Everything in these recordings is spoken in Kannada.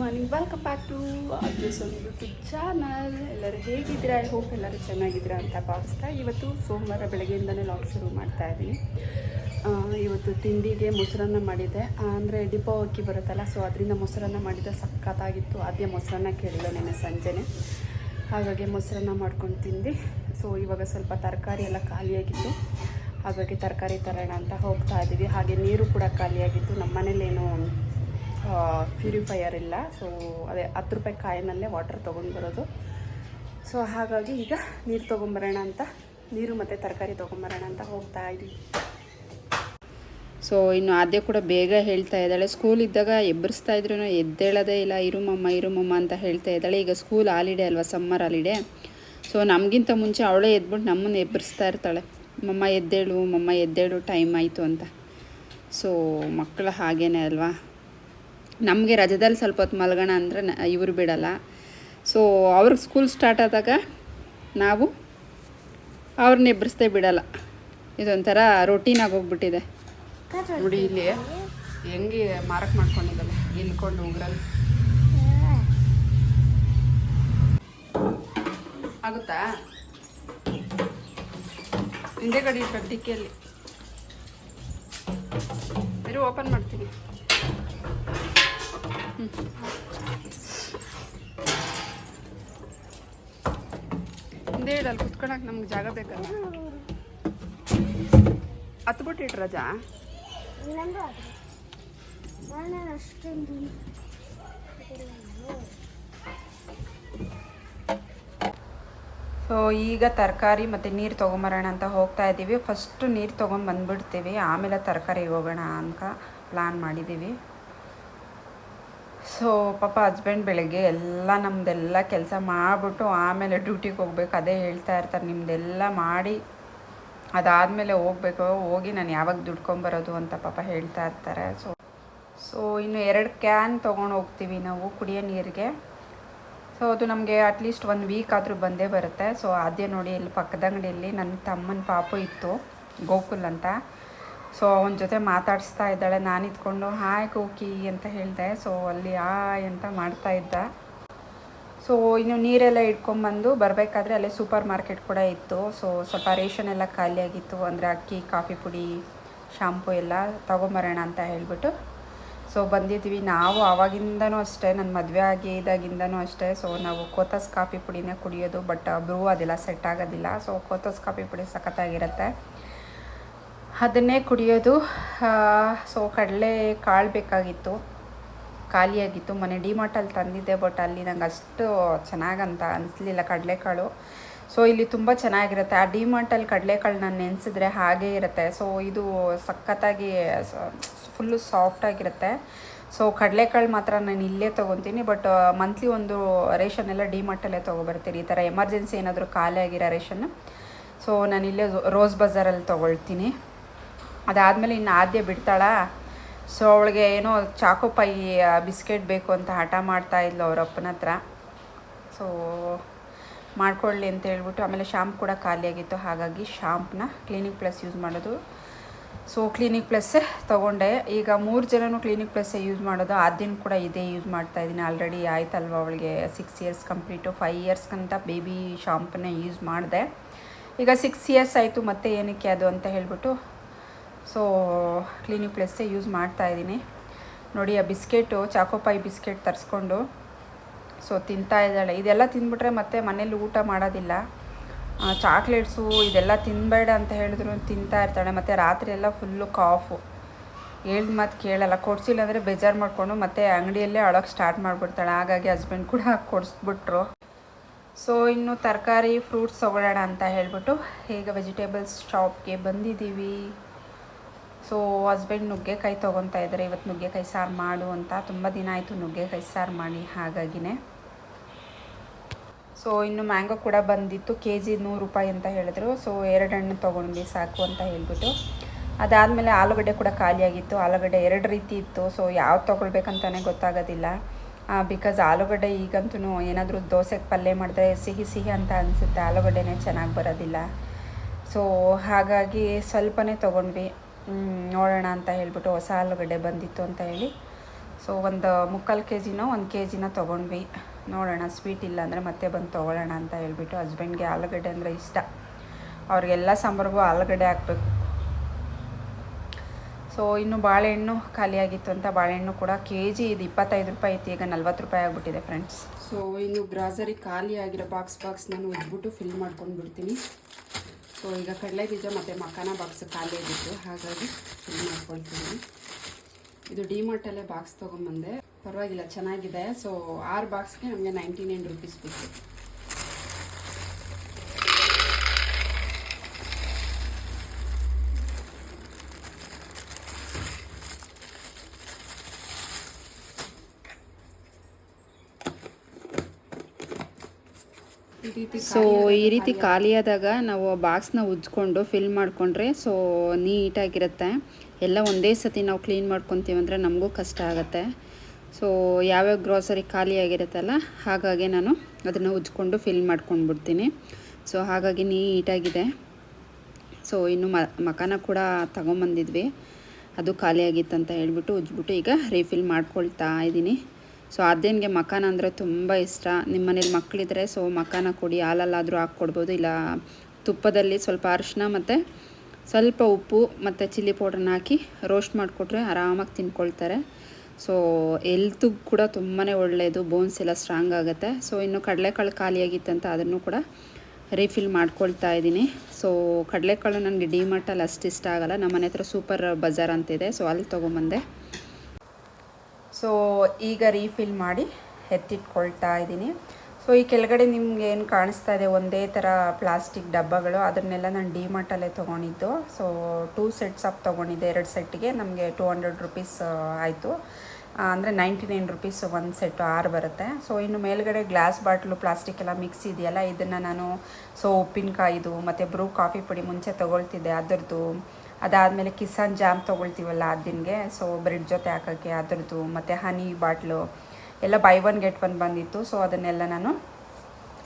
Morning, welcome back to address ಒಂದು ಯೂಟ್ಯೂಬ್ ಚಾನಲ್. ಎಲ್ಲರೂ ಹೇಗಿದ್ದೀರಾ? ಐ ಹೋಪ್ ಎಲ್ಲರೂ ಚೆನ್ನಾಗಿದ್ದೀರಾ ಅಂತ ಭಾವಿಸ್ತಾ ಇವತ್ತು ಸೋಮವಾರ ಬೆಳಗ್ಗೆಯಿಂದನೇ ಲಾಗ್ ಶುರು ಮಾಡ್ತಾ ಇದ್ದೀನಿ. ಇವತ್ತು ತಿಂಡಿಗೆ ಮೊಸರನ್ನ ಮಾಡಿದ್ದೆ. ಅಂದರೆ ಡಿಪೋ ಅಕ್ಕಿ ಬರುತ್ತಲ್ಲ ಸೊ ಅದರಿಂದ ಮೊಸರನ್ನ ಮಾಡಿದ್ದೆ ಸಖತ್ತಾಗಿತ್ತು. ಅದೇ ಮೊಸರನ್ನ ಕೇಳಿಲ್ಲ ನಿನ್ನೆ ಸಂಜೆನೆ. ಹಾಗಾಗಿ ಮೊಸರನ್ನ ಮಾಡ್ಕೊಂಡು ತಿಂದು. ಸೊ ಇವಾಗ ಸ್ವಲ್ಪ ತರಕಾರಿ ಎಲ್ಲ ಖಾಲಿಯಾಗಿತ್ತು. ಹಾಗಾಗಿ ತರಕಾರಿ ತರೋಣ ಅಂತ ಹೋಗ್ತಾ ಇದ್ದೀವಿ. ಹಾಗೆ ನೀರು ಕೂಡ ಖಾಲಿಯಾಗಿತ್ತು. ನಮ್ಮ ಮನೇಲೇನು ಪ್ಯೂರಿಫೈಯರ್ ಇಲ್ಲ. ಸೊ ಅದೇ ಹತ್ತು ರೂಪಾಯಿ ಕಾಯಿನಲ್ಲೇ ವಾಟರ್ ತೊಗೊಂಡು ಬರೋದು ಸೊ ಹಾಗಾಗಿ ಈಗ ನೀರು ತೊಗೊಂಬರೋಣ ಅಂತ, ನೀರು ಮತ್ತು ತರಕಾರಿ ತೊಗೊಂಬರೋಣ ಅಂತ ಹೋಗ್ತಾ ಇದ್ವಿ. ಸೊ ಇನ್ನು ಆದ್ಯ ಕೂಡ ಬೇಗ ಹೇಳ್ತಾ ಇದ್ದಾಳೆ. ಸ್ಕೂಲ್ ಇದ್ದಾಗ ಎಬ್ಬರಿಸ್ತಾ ಇದ್ರು ಎದ್ದೇಳೋದೇ ಇಲ್ಲ. ಇರುಮಮ್ಮ ಇರುಮಮ್ಮ ಅಂತ ಹೇಳ್ತಾ ಇದ್ದಾಳೆ. ಈಗ ಸ್ಕೂಲ್ ಹಾಲಿಡೇ ಅಲ್ವಾ ಸಮ್ಮರ್ ಹಾಲಿಡೇ ಸೊ ನಮಗಿಂತ ಮುಂಚೆ ಅವಳೇ ಎದ್ಬಿಟ್ಟು ನಮ್ಮನ್ನು ಎಬ್ಬರಿಸ್ತಾ ಇರ್ತಾಳೆ. ಮಮ್ಮ, ಎದ್ದೇಳು ಮಮ್ಮ, ಎದ್ದೇಳು ಟೈಮ್ ಆಯಿತು ಅಂತ. ಸೊ ಮಕ್ಕಳು ಹಾಗೇನೆ ಅಲ್ವಾ? ನಮಗೆ ರಜದಲ್ಲಿ ಸ್ವಲ್ಪ ಹೊತ್ತು ಮಲಗೋಣ ಅಂದರೆ ಇವರು ಬಿಡಲ್ಲ. ಸೊ ಅವ್ರಿಗೆ ಸ್ಕೂಲ್ ಸ್ಟಾರ್ಟ್ ಆದಾಗ ನಾವು ಅವ್ರನ್ನ ಎಬ್ಬರಿಸ್ತೇ ಬಿಡಲ್ಲ. ಇದೊಂಥರ ರೊಟೀನ್ ಹೋಗ್ಬಿಟ್ಟಿದೆ. ನೋಡಿ ಇಲ್ಲಿ ಹೆಂಗೆ ಮಾರಕ್ ಮಾಡ್ಕೊಂಡಿದ್ದಲ್ಲ ಇಲ್ಕೊಂಡು ಉಗ್ರಲ್ಲಿ? ಆಗುತ್ತಾ? ಹಿಂದೆ ಕಡೆ ಡಿಕ್ಕಿಯಲ್ಲಿ ಇರು ಓಪನ್ ಮಾಡ್ತೀನಿ. ಹಿಂದೆ ಇಡಲ್ಲ ಕುತ್ಕೊಳಕ್ ನಮ್ಗೆ ಜಾಗ ಬೇಕಲ್ಲ. ಹತ್ಬಿಟ್ಟು ಇಟ್ರ ರಜಾ ಸೊ ಈಗ ತರಕಾರಿ ಮತ್ತು ನೀರು ತೊಗೊಂಬರೋಣ ಅಂತ ಹೋಗ್ತಾ ಇದ್ದೀವಿ ಫಸ್ಟು ನೀರು ತೊಗೊಂಡು ಬಂದ್ಬಿಡ್ತೀವಿ. ಆಮೇಲೆ ತರಕಾರಿಗೆ ಹೋಗೋಣ ಅಂತ ಪ್ಲ್ಯಾನ್ ಮಾಡಿದ್ದೀವಿ ಸೊ ಪಾಪ ಹಸ್ಬೆಂಡ್ ಬೆಳಗ್ಗೆ ಎಲ್ಲ ನಮ್ಮದೆಲ್ಲ ಕೆಲಸ ಮಾಡಿಬಿಟ್ಟು ಆಮೇಲೆ ಡ್ಯೂಟಿಗೆ ಹೋಗ್ಬೇಕು, ಅದೇ ಹೇಳ್ತಾ ಇರ್ತಾರೆ ನಿಮ್ಮದೆಲ್ಲ ಮಾಡಿ ಅದಾದಮೇಲೆ ಹೋಗ್ಬೇಕು, ಹೋಗಿ ನಾನು ಯಾವಾಗ ದುಡ್ಕೊಂಬರೋದು ಅಂತ ಪಾಪ ಹೇಳ್ತಾ ಇರ್ತಾರೆ. ಸೊ ಸೊ ಇನ್ನು ಎರಡು ಕ್ಯಾನ್ ತೊಗೊಂಡು ಹೋಗ್ತೀವಿ ನಾವು ಕುಡಿಯೋ ನೀರಿಗೆ. ಸೊ ಅದು ನಮಗೆ ಅಟ್ಲೀಸ್ಟ್ ಒಂದು ವೀಕ್ ಆದರೂ ಬಂದೇ ಬರುತ್ತೆ. ಸೊ ಅದೇ ನೋಡಿ ಇಲ್ಲಿ ಪಕ್ಕದ ಅಂಗಡಿಯಲ್ಲಿ ನನ್ನ ತಮ್ಮನ ಪಾಪು ಇತ್ತು, ಗೋಕುಲ್ ಅಂತ. ಸೊ ಅವನ ಜೊತೆ ಮಾತಾಡಿಸ್ತಾ ಇದ್ದಾಳೆ. ನಾನು ಇದ್ಕೊಂಡು ಹಾಯ್ ಕೋಕಿ ಅಂತ ಹೇಳಿದೆ. ಸೊ ಅಲ್ಲಿ ಹಾಯ್ ಅಂತ ಮಾಡ್ತಾ ಇದ್ದ. ಸೊ ಇನ್ನು ನೀರೆಲ್ಲ ಇಟ್ಕೊಂಬಂದು ಬರಬೇಕಾದ್ರೆ ಅಲ್ಲೇ ಸೂಪರ್ ಮಾರ್ಕೆಟ್ ಕೂಡ ಇತ್ತು. ಸೊ ಸ್ವಲ್ಪ ರೇಷನ್ ಎಲ್ಲ ಖಾಲಿಯಾಗಿತ್ತು ಅಂದರೆ ಅಕ್ಕಿ, ಕಾಫಿ ಪುಡಿ, ಶಾಂಪು ಎಲ್ಲ ತೊಗೊಂಬರೋಣ ಅಂತ ಹೇಳಿಬಿಟ್ಟು. ಸೊ ಬಂದಿದ್ವಿ ನಾವು ಆವಾಗಿಂದನೂ ಅಷ್ಟೇ. ನನ್ನ ಮದುವೆ ಆಗಿ ಇದಾಗಿಂದನೂ ಅಷ್ಟೇ. ಸೊ ನಾವು ಕೋತಸ್ ಕಾಫಿ ಪುಡಿನೇ ಕುಡಿಯೋದು. ಬಟ್ ಬ್ರೂ, ಅದೆಲ್ಲ ಸೆಟ್ ಆಗೋದಿಲ್ಲ. ಸೊ ಕೋತಸ್ ಕಾಫಿ ಪುಡಿ ಸಖತ್ತಾಗಿರುತ್ತೆ. ಅದನ್ನೇ ಕುಡಿಯೋದು ಸೊ ಕಡಲೆ ಕಾಳು ಬೇಕಾಗಿತ್ತು, ಖಾಲಿಯಾಗಿತ್ತು. ಮನೆ ಡಿಮಾರ್ಟಲ್ಲಿ ತಂದಿದ್ದೆ ಬಟ್ ಅಲ್ಲಿ ನಂಗೆ ಅಷ್ಟು ಚೆನ್ನಾಗಂತ ಅನಿಸ್ಲಿಲ್ಲ ಕಡಲೆಕಾಳು ಸೊ ಇಲ್ಲಿ ತುಂಬ ಚೆನ್ನಾಗಿರುತ್ತೆ. ಆ ಡಿಮಾರ್ಟಲ್ಲಿ ನಾನು ನೆನೆಸಿದ್ರೆ ಹಾಗೇ ಇರುತ್ತೆ. ಸೊ ಇದು ಸಖತ್ತಾಗಿ ಫುಲ್ಲು ಸಾಫ್ಟಾಗಿರುತ್ತೆ ಸೊ ಕಡಲೆಕಾಳು ಮಾತ್ರ ನಾನು ಇಲ್ಲೇ ತೊಗೊತೀನಿ ಬಟ್ ಮಂತ್ಲಿ ಒಂದು ರೇಷನ್ ಎಲ್ಲ ಡಿಮಾರ್ಟಲ್ಲೇ ತೊಗೊಬರ್ತೀನಿ. ಈ ಥರ ಎಮರ್ಜೆನ್ಸಿ ಏನಾದರೂ ಖಾಲಿ ಆಗಿರೋ ರೇಷನ್. ಸೊ ನಾನು ಇಲ್ಲೇ ರೋಸ್ ಬಜಾರಲ್ಲಿ ತೊಗೊಳ್ತೀನಿ. ಅದಾದಮೇಲೆ ಇನ್ನು ಆದ್ಯ ಬಿಡ್ತಾಳ. ಸೊ ಅವಳಿಗೆ ಏನೋ ಚಾಕೋಪೈ ಬಿಸ್ಕೆಟ್ ಬೇಕು ಅಂತ ಹಠ ಮಾಡ್ತಾ ಇದ್ಲು ಅವ್ರ ಅಪ್ಪನ ಹತ್ರ. ಸೊ ಮಾಡ್ಕೊಳ್ಳಿ ಅಂತ ಹೇಳ್ಬಿಟ್ಟು ಆಮೇಲೆ ಶಾಂಪ್ ಕೂಡ ಖಾಲಿಯಾಗಿತ್ತು. ಹಾಗಾಗಿ ಶಾಂಪ್ನ ಕ್ಲಿನಿಕ್ ಪ್ಲಸ್ ಯೂಸ್ ಮಾಡೋದು. ಸೊ ಕ್ಲಿನಿಕ್ ಪ್ಲಸ್ಸೇ ತೊಗೊಂಡೆ. ಈಗ ಮೂರು ಜನನೂ ಕ್ಲಿನಿಕ್ ಪ್ಲಸ್ಸೇ ಯೂಸ್ ಮಾಡೋದು. ಆದ್ಯನ ಕೂಡ ಇದೇ ಯೂಸ್ ಮಾಡ್ತಾ ಇದ್ದೀನಿ. ಆಲ್ರೆಡಿ ಆಯ್ತಲ್ವ ಅವಳಿಗೆ? ಸಿಕ್ಸ್ ಇಯರ್ಸ್ ಕಂಪ್ಲೀಟು ಫೈವ್ ಇಯರ್ಸ್ಗಂತ ಬೇಬಿ ಶಾಂಪನ್ನೇ ಯೂಸ್ ಮಾಡಿದೆ. ಈಗ ಸಿಕ್ಸ್ ಇಯರ್ಸ್ ಆಯಿತು, ಮತ್ತೆ ಏನಕ್ಕೆ ಅದು ಅಂತ ಹೇಳ್ಬಿಟ್ಟು ಸೊ ಕ್ಲಿನಿಕ್ ಪ್ಲಸ್ಸೇ ಯೂಸ್ ಮಾಡ್ತಾ ಇದ್ದೀನಿ. ನೋಡಿ, ಆ ಬಿಸ್ಕೆಟು ಚಾಕೋಪಾಯಿ ಬಿಸ್ಕೆಟ್ ತರಿಸ್ಕೊಂಡು ಸೊ ತಿಂತಾ ಇದ್ದಾಳೆ. ಇದೆಲ್ಲ ತಿಂದ್ಬಿಟ್ರೆ ಮತ್ತೆ ಮನೇಲಿ ಊಟ ಮಾಡೋದಿಲ್ಲ. ಚಾಕ್ಲೇಟ್ಸು ಇದೆಲ್ಲ ತಿನ್ನಬೇಡ ಅಂತ ಹೇಳಿದ್ರು, ತಿಂತಾ ಇರ್ತಾಳೆ. ಮತ್ತು ರಾತ್ರಿ ಎಲ್ಲ ಫುಲ್ಲು ಕಾಫು ಹೇಳ್ದ ಮಾತು ಕೇಳಲ್ಲ. ಕೊಡ್ಸಿಲ್ಲ ಅಂದರೆ ಬೇಜಾರು ಮಾಡಿಕೊಂಡು ಮತ್ತೆ ಅಂಗಡಿಯಲ್ಲೇ ಅಳೋಕ್ಕೆ ಸ್ಟಾರ್ಟ್ ಮಾಡಿಬಿಡ್ತಾಳೆ. ಹಾಗಾಗಿ ಹಸ್ಬೆಂಡ್ ಕೂಡ ಕೊಡಿಸ್ಬಿಟ್ರು. ಸೊ ಇನ್ನು ತರಕಾರಿ ಫ್ರೂಟ್ಸ್ ತೊಗೊಳ್ಳೋಣ ಅಂತ ಹೇಳ್ಬಿಟ್ಟು, ಈಗ ವೆಜಿಟೇಬಲ್ಸ್ ಶಾಪ್ಗೆ ಬಂದಿದ್ದೀವಿ. ಸೊ ಹಸ್ಬೆಂಡ್ ನುಗ್ಗೆಕಾಯಿ ತೊಗೊತಾ ಇದ್ದಾರೆ. ಇವತ್ತು ನುಗ್ಗೆಕಾಯಿ ಸಾರು ಮಾಡು ಅಂತ. ತುಂಬ ದಿನ ಆಯಿತು ನುಗ್ಗೆಕಾಯಿ ಸಾರು ಮಾಡಿ. ಹಾಗಾಗಿನೇ. ಸೊ ಇನ್ನು ಮ್ಯಾಂಗೋ ಕೂಡ ಬಂದಿತ್ತು. ಕೆ ಜಿ ನೂರು ರೂಪಾಯಿ ಅಂತ ಹೇಳಿದ್ರು. ಸೊ ಎರಡು ಹಣ್ಣು ತೊಗೊಂಡ್ವಿ. ಸಾಕು ಅಂತ ಹೇಳ್ಬಿಟ್ಟು. ಅದಾದಮೇಲೆ ಆಲೂಗಡ್ಡೆ ಕೂಡ ಖಾಲಿಯಾಗಿತ್ತು ಆಲೂಗಡ್ಡೆ ಎರಡು ರೀತಿ ಇತ್ತು. ಸೊ ಯಾವ್ದು ತೊಗೊಳ್ಬೇಕಂತಲೇ ಗೊತ್ತಾಗೋದಿಲ್ಲ. ಬಿಕಾಸ್ ಆಲೂಗಡ್ಡೆ ಈಗಂತೂ ಏನಾದರೂ ದೋಸೆಗೆ ಪಲ್ಯ ಮಾಡಿದ್ರೆ ಸಿಹಿ ಸಿಹಿ ಅಂತ ಅನಿಸುತ್ತೆ. ಆಲೂಗಡ್ಡೆನೇ ಚೆನ್ನಾಗಿ ಬರೋದಿಲ್ಲ. ಸೊ ಹಾಗಾಗಿ ಸ್ವಲ್ಪನೇ ತೊಗೊಂಡ್ವಿ. ನೋಡೋಣ ಅಂತ ಹೇಳಿಬಿಟ್ಟು ಹೊಸ ಆಲೂಗಡ್ಡೆ ಬಂದಿತ್ತು ಅಂತ ಹೇಳಿ. ಸೊ ಒಂದು ಮುಕ್ಕಾಲು ಕೆ ಜಿನೋ ಒಂದು ಕೆ ಜಿನ ತೊಗೊಂಡ್ವಿ. ನೋಡೋಣ ಸ್ವೀಟ್ ಇಲ್ಲ ಅಂದರೆ ಮತ್ತೆ ಬಂದು ತೊಗೊಳ್ಳೋಣ ಅಂತ ಹೇಳಿಬಿಟ್ಟು ಹಸ್ಬೆಂಡ್ಗೆ ಆಲೂಗಡ್ಡೆ ಅಂದರೆ ಇಷ್ಟ. ಅವ್ರಿಗೆಲ್ಲ ಸಾಂಬಾರಿಗೂ ಆಲೂಗಡ್ಡೆ ಹಾಕ್ಬೇಕು. ಸೊ ಇನ್ನು ಬಾಳೆಹಣ್ಣು ಖಾಲಿಯಾಗಿತ್ತು ಅಂತ ಬಾಳೆಹಣ್ಣು ಕೂಡ ಕೆ ಜಿ ಇದು ಇಪ್ಪತ್ತೈದು ರೂಪಾಯಿ ಐತಿ, ಈಗ ನಲ್ವತ್ತು ರೂಪಾಯಿ ಆಗಿಬಿಟ್ಟಿದೆ ಫ್ರೆಂಡ್ಸ್ ಸೊ ಇನ್ನು ಗ್ರಾಸರಿ ಖಾಲಿ ಆಗಿರೋ ಬಾಕ್ಸ್ ಬಾಕ್ಸ್ ನಾನು ಉಜ್ಬಿಟ್ಟು ಫಿಲ್ ಮಾಡ್ಕೊಂಡು ಬಿಡ್ತೀನಿ ಸೊ ಈಗ ಕಡಲೆ ಬೀಜ ಮತ್ತು ಮಕ್ಕನ ಬಾಕ್ಸ್ ಖಾಲಿ ಆಗಿತ್ತು ಹಾಗಾಗಿ ಫಿಲ್ ಮಾಡ್ಕೊಳ್ತೀನಿ. ಇದು ಡಿಮಾರ್ಟಲ್ಲೇ ಬಾಕ್ಸ್ ತೊಗೊಂಬಂದೆ ಪರವಾಗಿಲ್ಲ, ಚೆನ್ನಾಗಿದೆ. ಸೊ ಆರು ಬಾಕ್ಸ್ಗೆ ನಮಗೆ ನೈಂಟಿ ನೈನ್ ರುಪೀಸ್ ಬಿತ್ತು ಸೊ ಈ ರೀತಿ ಖಾಲಿಯಾದಾಗ ನಾವು ಬಾಕ್ಸ್ನ ಉಜ್ಕೊಂಡು ಫಿಲ್ ಮಾಡಿಕೊಂಡ್ರೆ ಸೊ ನೀಟಾಗಿರುತ್ತೆ. ಎಲ್ಲ ಒಂದೇ ಸತಿ ನಾವು ಕ್ಲೀನ್ ಮಾಡ್ಕೊತೀವಿ ಅಂದರೆ ನಮಗೂ ಕಷ್ಟ ಆಗುತ್ತೆ. ಸೊ ಯಾವ್ಯಾವ ಗ್ರೋಸರಿ ಖಾಲಿಯಾಗಿರುತ್ತಲ್ಲ, ಹಾಗಾಗಿ ನಾನು ಅದನ್ನು ಉಜ್ಕೊಂಡು ಫಿಲ್ ಮಾಡ್ಕೊಂಡ್ಬಿಡ್ತೀನಿ. ಸೊ ಹಾಗಾಗಿ ನೀಟಾಗಿದೆ. ಸೊ ಇನ್ನು ಮ, ಮಕಾನ ಕೂಡ ತಗೊಂಬಂದಿದ್ವಿ. ಅದು ಖಾಲಿಯಾಗಿತ್ತಂತ ಹೇಳ್ಬಿಟ್ಟು ಉಜ್ಬಿಟ್ಟು ಈಗ ರೀಫಿಲ್ ಮಾಡ್ಕೊಳ್ತಾ ಇದ್ದೀನಿ ಸೊ ಅದೇನಿಗೆ ಮಖಾನ ಅಂದರೆ ತುಂಬ ಇಷ್ಟ. ನಿಮ್ಮ ಮನೇಲಿ ಮಕ್ಕಳಿದ್ರೆ ಸೊ ಮಖಾನ ಕೊಡಿ, ಹಾಲಲ್ಲಾದರೂ ಹಾಕ್ಕೊಡ್ಬೋದು. ಇಲ್ಲ ತುಪ್ಪದಲ್ಲಿ ಸ್ವಲ್ಪ ಅರಿಶಿನ ಮತ್ತು ಸ್ವಲ್ಪ ಉಪ್ಪು ಮತ್ತು ಚಿಲ್ಲಿ ಪೌಡ್ರನ್ನ ಹಾಕಿ ರೋಸ್ಟ್ ಮಾಡಿಕೊಟ್ರೆ ಆರಾಮಾಗಿ ತಿನ್ಕೊಳ್ತಾರೆ ಸೊ ಎಲ್ತಿಗೆ ಕೂಡ ತುಂಬಾ ಒಳ್ಳೆಯದು ಬೋನ್ಸ್ ಎಲ್ಲ ಸ್ಟ್ರಾಂಗ್ ಆಗುತ್ತೆ. ಸೊ ಇನ್ನು ಕಡಲೆಕಾಳು ಖಾಲಿಯಾಗಿತ್ತಂತ ಅದನ್ನು ಕೂಡ ರೀಫಿಲ್ ಮಾಡ್ಕೊಳ್ತಾ ಇದ್ದೀನಿ. ಸೊ ಕಡಲೆಕಾಳು ನನಗೆ ಡಿಮಾರ್ಟಲ್ಲಿ ಅಷ್ಟು ಇಷ್ಟ ಆಗೋಲ್ಲ. ನಮ್ಮ ಮನೆ ಹತ್ರ ಸೂಪರ್ ಬಜಾರ್ ಅಂತಿದೆ. ಸೊ ಅಲ್ಲಿ ತೊಗೊಂಬಂದೆ. ಸೊ ಈಗ ರೀಫಿಲ್ ಮಾಡಿ ಎತ್ತಿಟ್ಕೊಳ್ತಾ ಇದ್ದೀನಿ. ಸೊ ಈ ಕೆಳಗಡೆ ನಿಮ್ಗೆ ಏನು ಕಾಣಿಸ್ತಾ ಇದೆ, ಒಂದೇ ಥರ ಪ್ಲಾಸ್ಟಿಕ್ ಡಬ್ಬಗಳು, ಅದನ್ನೆಲ್ಲ ನಾನು ಡಿಮಾರ್ಟಲ್ಲೇ ತೊಗೊಂಡಿದ್ದು. ಸೊ ಟೂ ಸೆಟ್ಸ್ ಆಫ್ ತೊಗೊಂಡಿದ್ದೆ, ಎರಡು ಸೆಟ್ಟಿಗೆ ನಮಗೆ ಟೂ ಹಂಡ್ರೆಡ್ ರುಪೀಸ್ ಆಯಿತು. ಅಂದರೆ ನೈಂಟಿ ನೈನ್ ರುಪೀಸ್ ಒಂದು ಸೆಟ್ ಆರು ಬರುತ್ತೆ. ಸೊ ಇನ್ನು ಮೇಲ್ಗಡೆ ಗ್ಲಾಸ್ ಬಾಟ್ಲು ಪ್ಲಾಸ್ಟಿಕ್ ಎಲ್ಲ ಮಿಕ್ಸ್ ಇದೆಯಲ್ಲ, ಇದನ್ನು ನಾನು ಸೊ ಉಪ್ಪಿನಕಾಯಿದು, ಮತ್ತು ಬ್ರೂ ಕಾಫಿ ಪುಡಿ ಮುಂಚೆ ತೊಗೊಳ್ತಿದ್ದೆ. ಅದರದ್ದು ಅದಾದಮೇಲೆ ಕಿಸಾನ್ ಜಾಮ್ ತೊಗೊಳ್ತೀವಲ್ಲ ಅದಿನ್ಗೆ ಸೊ ಬ್ರೆಡ್ ಜೊತೆ ಹಾಕೋಕ್ಕೆ ಅದರದ್ದು ಮತ್ತು ಹನಿ ಬಾಟ್ಲು ಎಲ್ಲ ಬೈ ಒನ್ ಗೆಟ್ ಒನ್ ಬಂದಿತ್ತು. ಸೊ ಅದನ್ನೆಲ್ಲ ನಾನು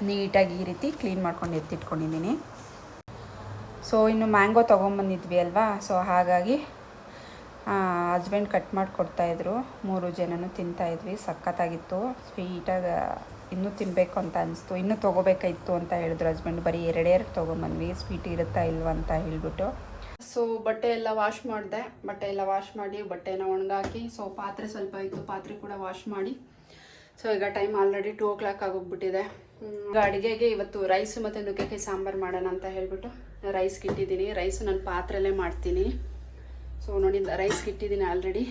ನೀಟಾಗಿ ಈ ರೀತಿ ಕ್ಲೀನ್ ಮಾಡ್ಕೊಂಡು ಎತ್ತಿಟ್ಕೊಂಡಿದ್ದೀನಿ. ಸೊ ಇನ್ನು ಮ್ಯಾಂಗೋ ತೊಗೊಂಬಂದಿದ್ವಿ ಅಲ್ವಾ? ಸೊ ಹಾಗಾಗಿ ಹಸ್ಬೆಂಡ್ ಕಟ್ ಮಾಡಿ ಕೊಡ್ತಾಯಿದ್ರು ಮೂರು ಜನನು ತಿಂತಾಯಿದ್ವಿ ಸಖತ್ತಾಗಿತ್ತು. ಸ್ವೀಟಾಗಿ ಇನ್ನೂ ತಿನ್ನಬೇಕು ಅಂತ ಅನಿಸ್ತು. ಇನ್ನೂ ತೊಗೋಬೇಕಾಯಿತ್ತು ಅಂತ ಹೇಳಿದ್ರು ಹಸ್ಬೆಂಡ್ ಬರೀ ಎರಡೆರಡು ಎರಡು ತೊಗೊಂಬಂದ್ವಿ. ಸ್ವೀಟ್ ಇರುತ್ತಾ ಇಲ್ವಾ ಅಂತ ಹೇಳ್ಬಿಟ್ಟು. ಸೊ ಬಟ್ಟೆ ಎಲ್ಲ ವಾಶ್ ಮಾಡಿದೆ. ಬಟ್ಟೆ ಎಲ್ಲ ವಾಶ್ ಮಾಡಿ, ಬಟ್ಟೆನ ಒಣಗಾಕಿ ಸೊ ಪಾತ್ರೆ ಸ್ವಲ್ಪ ಇತ್ತು, ಪಾತ್ರೆ ಕೂಡ ವಾಶ್ ಮಾಡಿ. ಸೊ ಈಗ time already two o'clock ಆಗೋಗ್ಬಿಟ್ಟಿದೆ. ಈಗ ಅಡುಗೆಗೆ ಇವತ್ತು ರೈಸ್ ಮತ್ತು ನುಗ್ಗೆಕಾಯಿ ಸಾಂಬಾರು ಮಾಡೋಣ ಅಂತ ಹೇಳ್ಬಿಟ್ಟು ರೈಸ್ಗೆ ಇಟ್ಟಿದ್ದೀನಿ ರೈಸು ನಾನು ಪಾತ್ರೆಲ್ಲೇ ಮಾಡ್ತೀನಿ. ಸೊ ನೋಡಿ ರೈಸ್ಗೆ ಇಟ್ಟಿದ್ದೀನಿ ಆಲ್ರೆಡಿ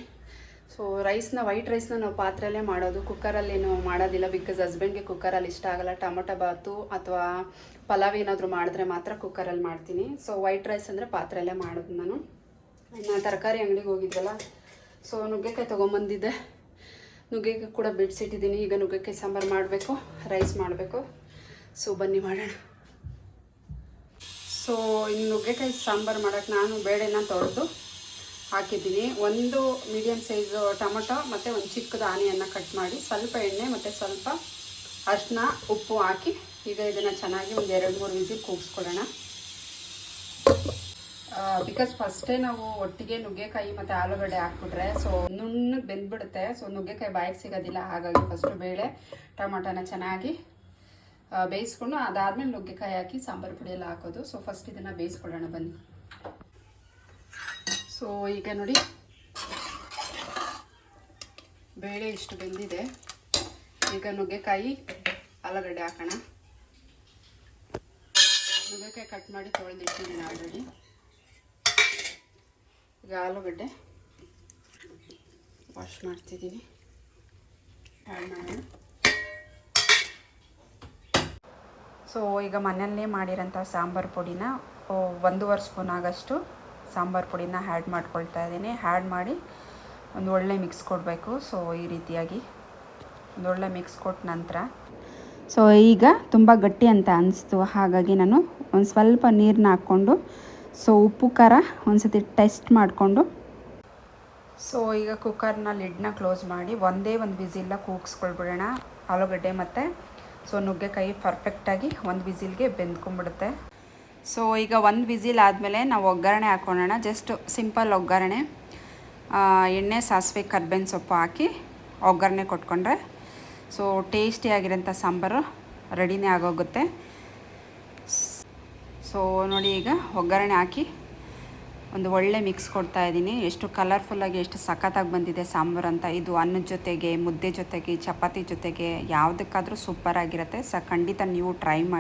ಸೊ ರೈಸ್ನ ವೈಟ್ ರೈಸ್ನ ನಾವು ಪಾತ್ರೆಯಲ್ಲೇ ಮಾಡೋದು. ಕುಕ್ಕರಲ್ಲಿ ಏನು ಮಾಡೋದಿಲ್ಲ. ಬಿಕಾಸ್ ಹಸ್ಬೆಂಡ್ಗೆ ಕುಕ್ಕರಲ್ಲಿ ಇಷ್ಟ ಆಗಲ್ಲ. ಟೊಮೊಟೊ ಬಾತು ಅಥವಾ ಪಲಾವ್ ಏನಾದರೂ ಮಾಡಿದ್ರೆ ಮಾತ್ರ ಕುಕ್ಕರಲ್ಲಿ ಮಾಡ್ತೀನಿ. ಸೊ ವೈಟ್ ರೈಸ್ ಅಂದರೆ ಪಾತ್ರೆಯಲ್ಲೇ ಮಾಡೋದು ನಾನು. ಇನ್ನು ತರಕಾರಿ ಅಂಗಡಿಗೆ ಹೋಗಿದ್ದೆಲ್ಲ ಸೊ ನುಗ್ಗೆಕಾಯಿ ತೊಗೊಂಬಂದಿದ್ದೆ. ನುಗ್ಗೆಕಾಯಿ ಕೂಡ ಬಿಡಿಸಿಟ್ಟಿದ್ದೀನಿ. ಈಗ ನುಗ್ಗೆಕಾಯಿ ಸಾಂಬಾರು ಮಾಡಬೇಕು. ರೈಸ್ ಮಾಡಬೇಕು. ಸೊ ಬನ್ನಿ ಮಾಡೋಣ. ಸೊ ಇನ್ನು ನುಗ್ಗೆಕಾಯಿ ಸಾಂಬಾರು ಮಾಡೋಕ್ಕೆ ನಾನು ಬೇಳೆನ ತೊಳೆದು ಹಾಕಿದ್ದೀನಿ. ಒಂದು ಮೀಡಿಯಮ್ ಸೈಜು ಟೊಮೊಟೊ ಮತ್ತು ಒಂದು ಚಿಕ್ಕದು ಆನಿಯನ್ನು ಕಟ್ ಮಾಡಿ ಸ್ವಲ್ಪ ಎಣ್ಣೆ ಮತ್ತು ಸ್ವಲ್ಪ ಅರಿಶಿನ ಉಪ್ಪು ಹಾಕಿ ಈಗ ಇದನ್ನು ಚೆನ್ನಾಗಿ ಒಂದು ಎರಡು ಮೂರು ವಿಸಿಲ್ ಕೂಗಿಸ್ಕೊಳ್ಳೋಣ. ಬಿಕಾಸ್ ಫಸ್ಟೇ ನಾವು ಒಟ್ಟಿಗೆ ನುಗ್ಗೆಕಾಯಿ ಮತ್ತು ಆಲೂಗಡ್ಡೆ ಹಾಕ್ಬಿಟ್ರೆ ಸೊ ನುಣ್ಣಗೆ ಬೆಂದ್ಬಿಡುತ್ತೆ. ಸೊ ನುಗ್ಗೆಕಾಯಿ ಬಾಯಿಗೆ ಸಿಗೋದಿಲ್ಲ. ಹಾಗಾಗಿ ಫಸ್ಟು ಬೇಳೆ, ಟೊಮೊಟೊನ ಚೆನ್ನಾಗಿ ಬೇಯಿಸ್ಕೊಂಡು ಅದಾದಮೇಲೆ ನುಗ್ಗೆಕಾಯಿ ಹಾಕಿ ಸಾಂಬಾರು ಪುಡಿ ಹಾಕೋದು. ಸೊ ಫಸ್ಟ್ ಇದನ್ನು ಬೇಯಿಸ್ಕೊಳ್ಳೋಣ, ಬನ್ನಿ. ಸೊ, ಈಗ ನೋಡಿ. ಬೇಳೆ ಇಷ್ಟು ಬೆಂದಿದೆ. ಈಗ ನುಗ್ಗೆಕಾಯಿ, ಆಲೂಗಡ್ಡೆ ಹಾಕೋಣ. ನುಗ್ಗೆಕಾಯಿ ಕಟ್ ಮಾಡಿ ತೊಳೆದಿಟ್ಟಿದ್ದೀನಿ ಆಲ್ರೆಡಿ ಈಗ ಆಲೂಗಡ್ಡೆ ವಾಶ್ ಮಾಡ್ತಿದ್ದೀನಿ. ಸೊ ಈಗ ಮನೆಯಲ್ಲೇ ಮಾಡಿರೋಂಥ ಸಾಂಬಾರು ಪುಡಿನ ಒಂದೂವರೆ ಸ್ಪೂನ್ ಆಗಷ್ಟು ಸಾಂಬಾರು ಪುಡಿನ ಹ್ಯಾಡ್ ಮಾಡ್ಕೊಳ್ತಾ ಇದ್ದೀನಿ. ಹ್ಯಾಡ್ ಮಾಡಿ ಒಂದು ಒಳ್ಳೆ ಮಿಕ್ಸ್ ಕೊಡಬೇಕು. ಸೊ, ಈ ರೀತಿಯಾಗಿ ಒಂದು ಒಳ್ಳೆ ಮಿಕ್ಸ್ ಕೊಟ್ಟ ನಂತರ ಸೊ, ಈಗ ತುಂಬ ಗಟ್ಟಿ ಅಂತ ಅನಿಸ್ತು. ಹಾಗಾಗಿ ನಾನು ಒಂದು ಸ್ವಲ್ಪ ನೀರನ್ನ ಹಾಕ್ಕೊಂಡು ಸೊ, ಉಪ್ಪು, ಖಾರ ಒಂದು ಸತಿ ಟೆಸ್ಟ್ ಮಾಡಿಕೊಂಡು ಸೊ, ಈಗ ಕುಕ್ಕರ್ನ ಲಿಡ್ನ ಕ್ಲೋಸ್ ಮಾಡಿ ಒಂದೇ ಒಂದು ವಿಸಿಲ್ನ ಕೂಗಿಸ್ಕೊಳ್ಬಿಡೋಣ. ಆಲೂಗಡ್ಡೆ ಮತ್ತು ಸೊ, ನುಗ್ಗೆಕಾಯಿ ಪರ್ಫೆಕ್ಟಾಗಿ ಒಂದು ವಿಸಿಲ್ಗೆ ಬೆಂದ್ಕೊಂಡ್ಬಿಡುತ್ತೆ. ಸೊ ಈಗ ಒಂದು ವಿಸಿಲ್ ಆದಮೇಲೆ ನಾವು ಒಗ್ಗರಣೆ ಹಾಕ್ಕೊಳ್ಳೋಣ ಜಸ್ಟ್ ಸಿಂಪಲ್ ಒಗ್ಗರಣೆ. ಎಣ್ಣೆ, ಸಾಸಿವೆ, ಕರ್ಬೇವಿನ ಸೊಪ್ಪು ಹಾಕಿ ಒಗ್ಗರಣೆ ಕೊಟ್ಕೊಂಡ್ರೆ ಸೊ ಟೇಸ್ಟಿಯಾಗಿರೋಂಥ ಸಾಂಬಾರು ರೆಡಿನೇ ಆಗೋಗುತ್ತೆ. ಸೊ ನೋಡಿ ಈಗ ಒಗ್ಗರಣೆ ಹಾಕಿ ಒಂದು ಒಳ್ಳೆ ಮಿಕ್ಸ್ ಕೊಡ್ತಾ ಇದ್ದೀನಿ. ಎಷ್ಟು ಕಲರ್ಫುಲ್ಲಾಗಿ ಎಷ್ಟು ಸಖತ್ತಾಗಿ ಬಂದಿದೆ ಸಾಂಬಾರು ಅಂತ. ಇದು ಅನ್ನದ ಜೊತೆಗೆ, ಮುದ್ದೆ ಜೊತೆಗೆ, ಚಪಾತಿ ಜೊತೆಗೆ, ಯಾವುದಕ್ಕಾದರೂ ಸೂಪರ್ ಆಗಿರುತ್ತೆ. ಸ, ಖಂಡಿತ ನೀವು ಟ್ರೈ ಮಾಡಿ.